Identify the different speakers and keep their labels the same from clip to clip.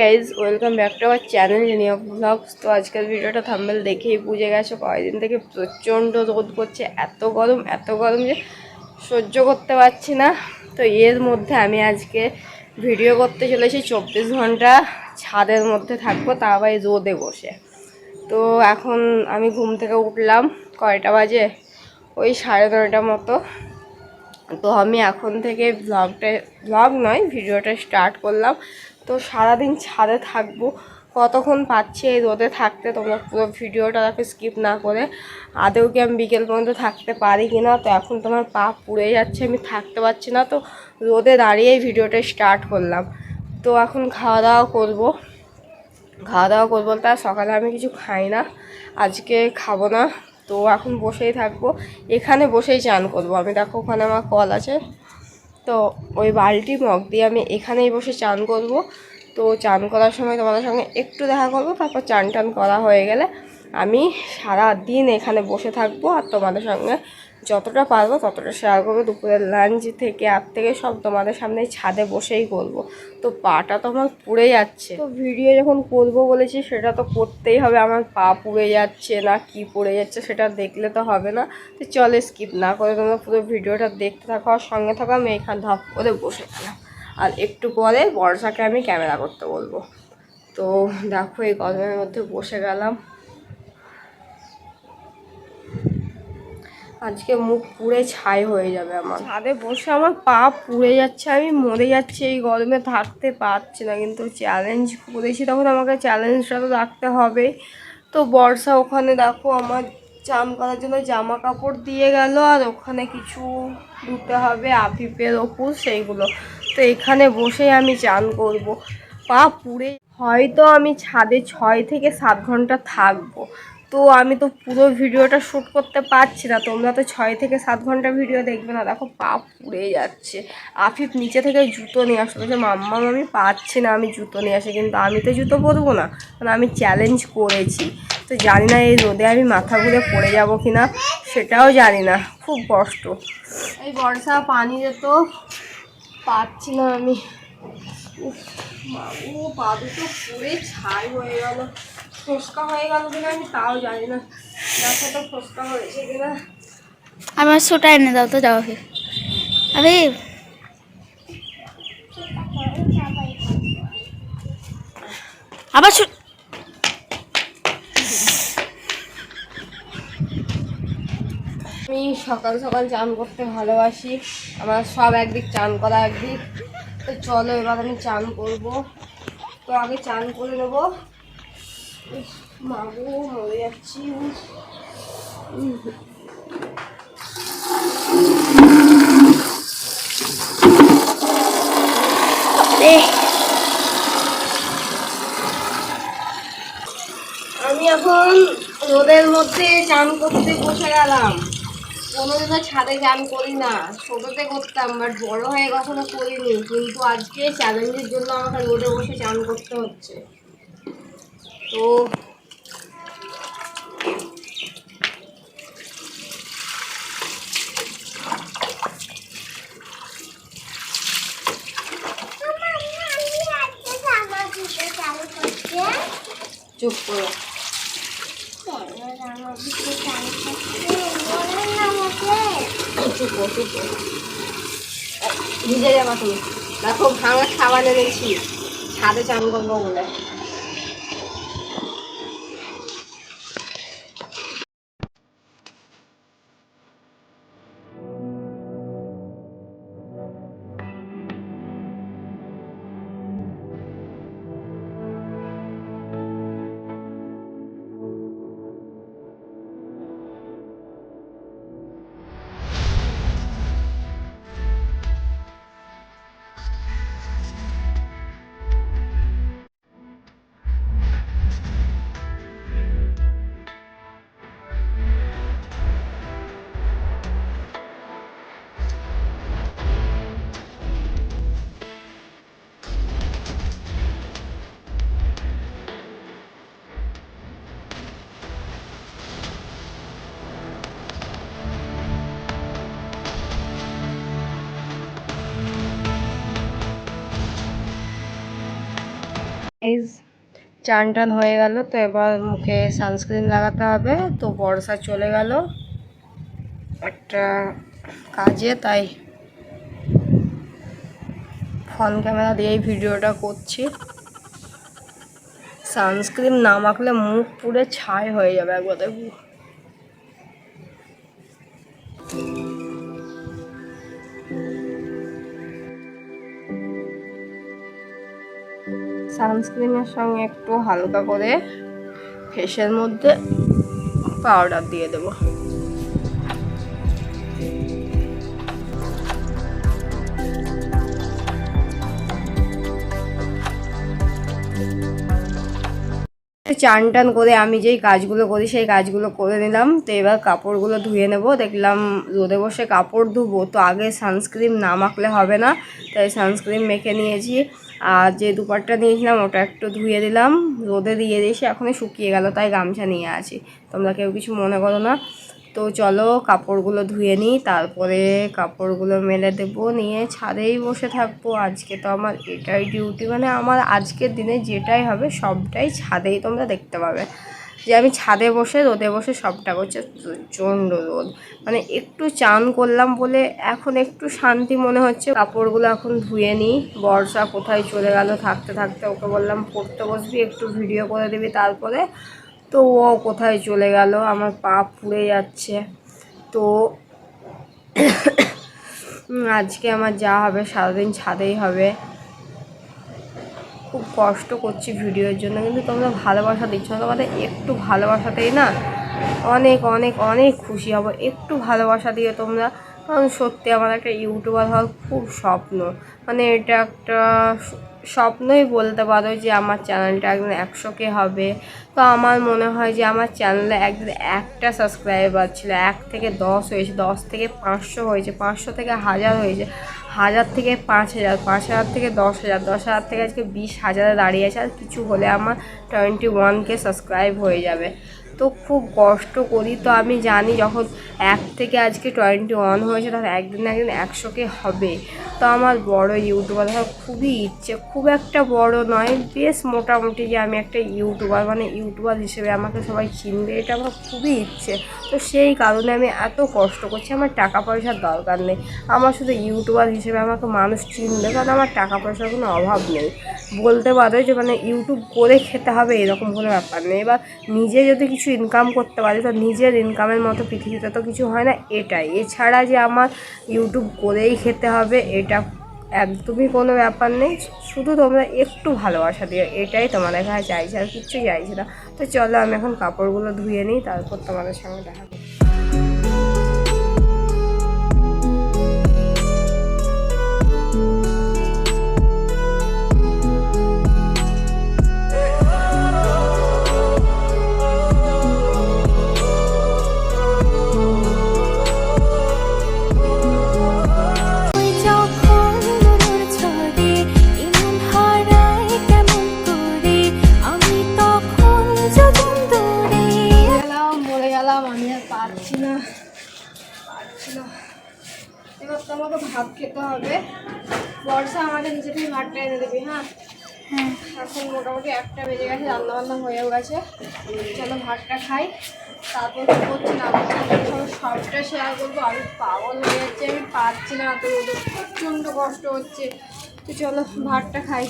Speaker 1: Guys welcome তো আজকের ভিডিওটা দেখেই থেকে প্রচণ্ড রোদ করছে, এত গরম এত গরম যে সহ্য করতে পারছি না। তো এর মধ্যে আমি আজকে ভিডিও করতে চলেছি চব্বিশ ঘণ্টা ছাদের মধ্যে থাকব, তা আবার রোদে বসে। তো এখন আমি ঘুম থেকে উঠলাম, কয়টা বাজে? ওই সাড়ে নয়টা মতো। তো আমি এখন থেকে ব্লগটা ব্লগ নয়, ভিডিওটা স্টার্ট করলাম। তো সারাদিন ছাদে থাকব। কতক্ষণ পাচ্ছি এই রোদে থাকতে তোমরা পুরো ভিডিওটা দেখো স্কিপ না করে। আদেও কি আমি বিকেল পর্যন্ত থাকতে পারি কি না? তো এখন তোমার পা পুড়ে যাচ্ছে, আমি থাকতে পারছি না। তো রোদে দাঁড়িয়েই ভিডিওটা স্টার্ট করলাম। তো এখন খাওয়া দাওয়া করব। খাওয়া দাওয়া করব বলতে সকালে আমি কিছু খাই না। আজকে খাব না। তো এখন বসেই থাকব। এখানে বসেই চান করব। আমি দেখো, ওখানে আমার কল আছে। তো ওই বালতি মগ দিয়ে আমি এখানেই বসে চান করব। তো চান করার সময় তোমাদের সঙ্গে একটু দেখা করব। তারপর চান টান করা হয়ে গেলে আমি সারা দিন এখানে বসে থাকব আর তোমাদের সঙ্গে যতটা পারব ততটা শেয়ার করব। দুপুরের লাঞ্চ থেকে আর থেকে সব তোমাদের সামনে ছাদে বসেই করব। তো পাটা তো আমার পুড়ে যাচ্ছে। তো ভিডিও যখন করব বলেছি, সেটা তো করতেই হবে। আমার পা পুড়ে যাচ্ছে না, কি পড়ে যাচ্ছে সেটা দেখলে তো হবে না। তো চলে স্কিপ না করে তোমরা পুরো ভিডিওটা দেখতে থাকো আর সঙ্গে থাকো, আমি এখান ধপ করে বসে গেলাম। আর একটু পরে বর্ষাকে আমি ক্যামেরা করতে বলব। তো দেখো এই গরমের মধ্যে বসে গেলাম। আজকে মুখ পুড়ে ছাই হয়ে যাবে আমার। ছাদে বসে আমার পা পুড়ে যাচ্ছে, আমি মরে যাচ্ছি, এই গরমে থাকতে পারছি না, কিন্তু চ্যালেঞ্জ করেছি তখন আমাকে চ্যালেঞ্জটা তো রাখতে হবে। তো বর্ষা ওখানে দেখো আমার চান করার জন্য জামা কাপড় দিয়ে গেল, আর ওখানে কিছু ধুতে হবে, আফিফের ওপর সেইগুলো। তো এখানে বসেই আমি চান করব। পা পুড়ে, হয়তো আমি ছাদে ছয় থেকে সাত ঘণ্টা থাকব। তো আমি তো পুরো ভিডিওটা শ্যুট করতে পারছি না। তোমরা তো ছয় থেকে সাত ঘণ্টা ভিডিও দেখবে না। দেখো, পা পুড়ে যাচ্ছে। আফিফ নিচে থেকে জুতো নিয়ে আসলো। যে মাম্মা আমি পাচ্ছি না আমি জুতো নিয়ে আসি। কিন্তু আমি তো জুতো পরবো না। কারণ আমি চ্যালেঞ্জ করেছি। তো জানি না এই রোদে আমি মাথা ঘুরে পড়ে যাব কি না, সেটাও জানি না। খুব কষ্ট। এই বর্ষা পানি যেত পাচ্ছি না আমি। বাবু পা দুটো পুরে ছাই হয়ে গেল। ফোসকা হয়ে গেল কিনা আমি তাও জানি না। দেখো তো ফোসকা হয়েছে কিনা।
Speaker 2: আমার সোটা এনে দাও তো যাও আবে আবার সু-
Speaker 1: আমি সকাল সকাল চান করতে ভালোবাসি। আমার সব একদিক চান করা একদিক। তো চলো এবার আমি চান করব। তো আগে চান করে নেব। যাচ্ছি। আমি এখন রোদের মধ্যে চান করতে বসে গেলাম। কোনোদিনও ছাদে চান করি না। ছোটোতে করতাম বাট বড় হয়ে কখনো করিনি। কিন্তু আজকে চ্যালেঞ্জের জন্য আমাকে রোদে বসে চান করতে হচ্ছে। তো চুপ করো। চুপ চুপ ভিজে যাবা তুমি। দেখো ভাঙা খাবার এনেছি ছাদে চান করব বলে। এই চান টান হয়ে গেল, তো এবার মুখে সানস্ক্রিন লাগাতে হবে, তো বর্ষা চলে গেল। একটা কাজে, তাই ফোন ক্যামেরা দিয়েই ভিডিওটা করছি। সানস্ক্রিন না মাখলে মুখ পুরো ছাই হয়ে যাবে একবার দেখব। সানস্ক্রিনের সঙ্গে একটু হালকা করে ফেসের মধ্যে পাউডার দিয়ে দেবো। চান টান করে আমি যেই কাজগুলো করি, সেই কাজগুলো করে নিলাম। তো এবার কাপড়গুলো ধুয়ে নেব। দেখলাম রোদে বসে কাপড় ধুবো, তো আগে সানস্ক্রিন না মাখলে হবে না। তাই সানস্ক্রিন মেখে নিয়েছি। আর যে দুপারটা নিয়েছিলাম, ওটা একটু ধুয়ে দিলাম। রোদে দিয়ে দিয়েছি, এখনই শুকিয়ে গেল, তাই গামছা নিয়ে আছি। তোমরা কেউ কিছু মনে করো না। তো চলো কাপড়গুলো ধুয়ে নিই, তারপরে কাপড়গুলো মেলে দেবো, নিয়ে ছাদেই বসে থাকব। আজকে তো আমার এটাই ডিউটি মানে আমার আজকের দিনে যেটাই হবে সবটাই ছাদেই তোমরা দেখতে পাবে। যে আমি ছাদে বসে, রোদে বসে সবটা করছে, প্রচণ্ড রোদ। মানে একটু চান করলাম বলে এখন একটু শান্তি মনে হচ্ছে। কাপড়গুলো এখন ধুয়ে নিই। বর্ষা কোথায় চলে গেল, থাকতে থাকতে ওকে বললাম, পড়তে বসবি, একটু ভিডিও করে দিবি। তারপরে তো ও কোথায় চলে গেল? আমার পা পুড়ে যাচ্ছে। তো আজকে আমার যা হবে সারাদিন ছাদেই হবে। খুব কষ্ট করছি ভিডিওর জন্য, কিন্তু তোমরা ভালোবাসা দিচ্ছ তোমাদের একটু ভালোবাসাতেই না অনেক অনেক অনেক খুশি হব। একটু ভালোবাসা দিয়ে তোমরা। কারণ সত্যি আমার একটা ইউটিউবার হওয়ার খুব স্বপ্ন। মানে এটা একটা স্বপ্নই বলতে পারো যে আমার চ্যানেলটা একদিন একশোকে হবে। তো আমার মনে হয় যে আমার চ্যানেলে একদিন একটা সাবস্ক্রাইবার ছিল, এক থেকে দশ হয়েছে, দশ থেকে পাঁচশো হয়েছে, পাঁচশো থেকে হাজার হয়েছে, হাজার থেকে পাঁচ হাজার পাঁচ হাজার থেকে দশ হাজার দশ হাজার থেকে আজকে বিশ হাজারে দাঁড়িয়ে আছে, আর কিছু হলে আমার টোয়েন্টি ওয়ানকে সাবস্ক্রাইব হয়ে যাবে। তো খুব কষ্ট করি। তো আমি জানি যখন এক থেকে আজকে টোয়েন্টি ওয়ান হয়েছে তখন একদিন একদিন একশোকে হবে। তো আমার বড় ইউটিউবার হওয়ার খুবই ইচ্ছে, খুব একটা বড় নয়, বেশ মোটামুটি যে আমি একটা ইউটিউবার মানে ইউটিউবার হিসেবে আমাকে সবাই চিনবে, এটা আমার খুবই ইচ্ছে। তো সেই কারণে আমি এত কষ্ট করছি, আমার টাকা পয়সার দরকার নেই। আমার শুধু ইউটিউবার হিসেবে আমাকে মানুষ চিনবে, কারণ আমার টাকা পয়সার কোনো অভাব নেই। বলতে পারো যে মানে ইউটিউব করে খেতে হবে এরকম কোনো ব্যাপার নেই। এবার নিজে যদি কিছু ইনকাম করতে পারি, তো নিজের ইনকামের মতো পৃথিবীতে তো কিছু হয় না এটাই। এছাড়া যে আমার ইউটিউব করেই খেতে হবে, এটা একদমই কোনো ব্যাপার নেই। শুধু তোমরা একটু ভালোবাসা দিও, এটাই তোমাদের কাছে চাইছি, আর কিচ্ছু চাইছি না। তো চলো আমি এখন কাপড়গুলো ধুয়ে নিই, তারপর তোমাদের সঙ্গে দেখা ভাতটা এনে দেবে হ্যাঁ? এখন মোটামুটি একটা বেজে গেছে রান্না বান্না হয়েও গেছে। চলো ভাতটা খাই। তারপর কি করছি না সবটা শেয়ার করব। আমি পাগল হয়ে যাচ্ছি আমি পারছি না এত প্রচণ্ড কষ্ট হচ্ছে। তো চলো ভাতটা খাই।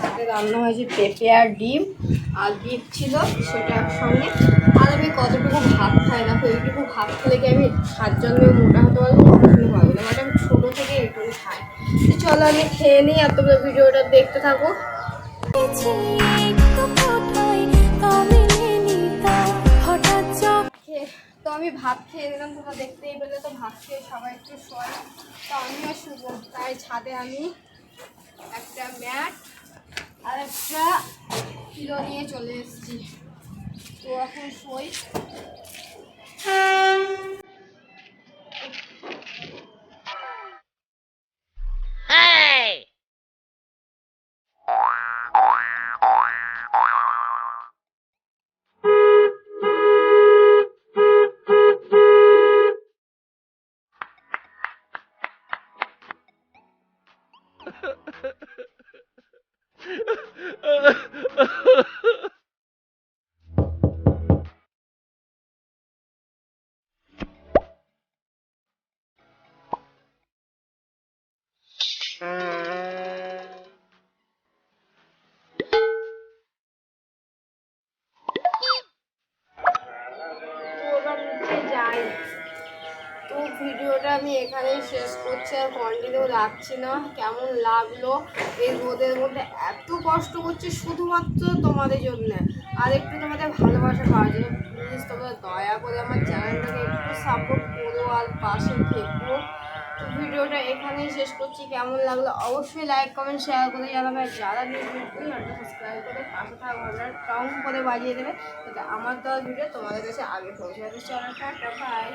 Speaker 1: ভাতে রান্না হয়েছে পেঁপে আর ডিম আর বিট ছিল সেটা একসঙ্গে। আর আমি কতটুকু ভাত খাই না তো এইটুকু ভাত খেলে কি আমি সাত জন্মে মোটা হতে পারব? কখনো পারব না। মানে আমি থেকে এইটুকু খাই তো চলো আমি খেয়ে নিই, আর তোমরা ভিডিওটা দেখতে থাকো।
Speaker 2: তা
Speaker 1: আমি ভাত খেয়ে নিলাম, তোমরা দেখতেই পেলে তো ভাত খেয়ে সবাই একটু শোয়। তো আমিও শুবো, তাই ছাদে আমি একটা ম্যাট আর একটা কিলো নিয়ে চলে এসেছি। তো এখন ভিডিওটা আমি এখানেই শেষ করছি আর কন্টিনিউ রাখছি না কেমন লাগল এই রোদের মধ্যে এত কষ্ট করছি শুধুমাত্র তোমাদের জন্য আর একটু তোমাদের ভালোবাসা পাওয়ার জন্য প্লিজ তোমরা দয়া করে আমার চ্যানেলটাকে একটু সাপোর্ট করো আর পাশে থেকো ভিডিওটা এখানেই শেষ করছি। কেমন লাগল অবশ্যই লাইক কমেন্ট শেয়ার করে জানাবে। যারা ভিডিও সাবস্ক্রাইব করে পাশে থাকা টং করে বাজিয়ে দেবে আমার দেওয়া ভিডিও তোমাদের কাছে আগে পৌঁছে যাবে। বাই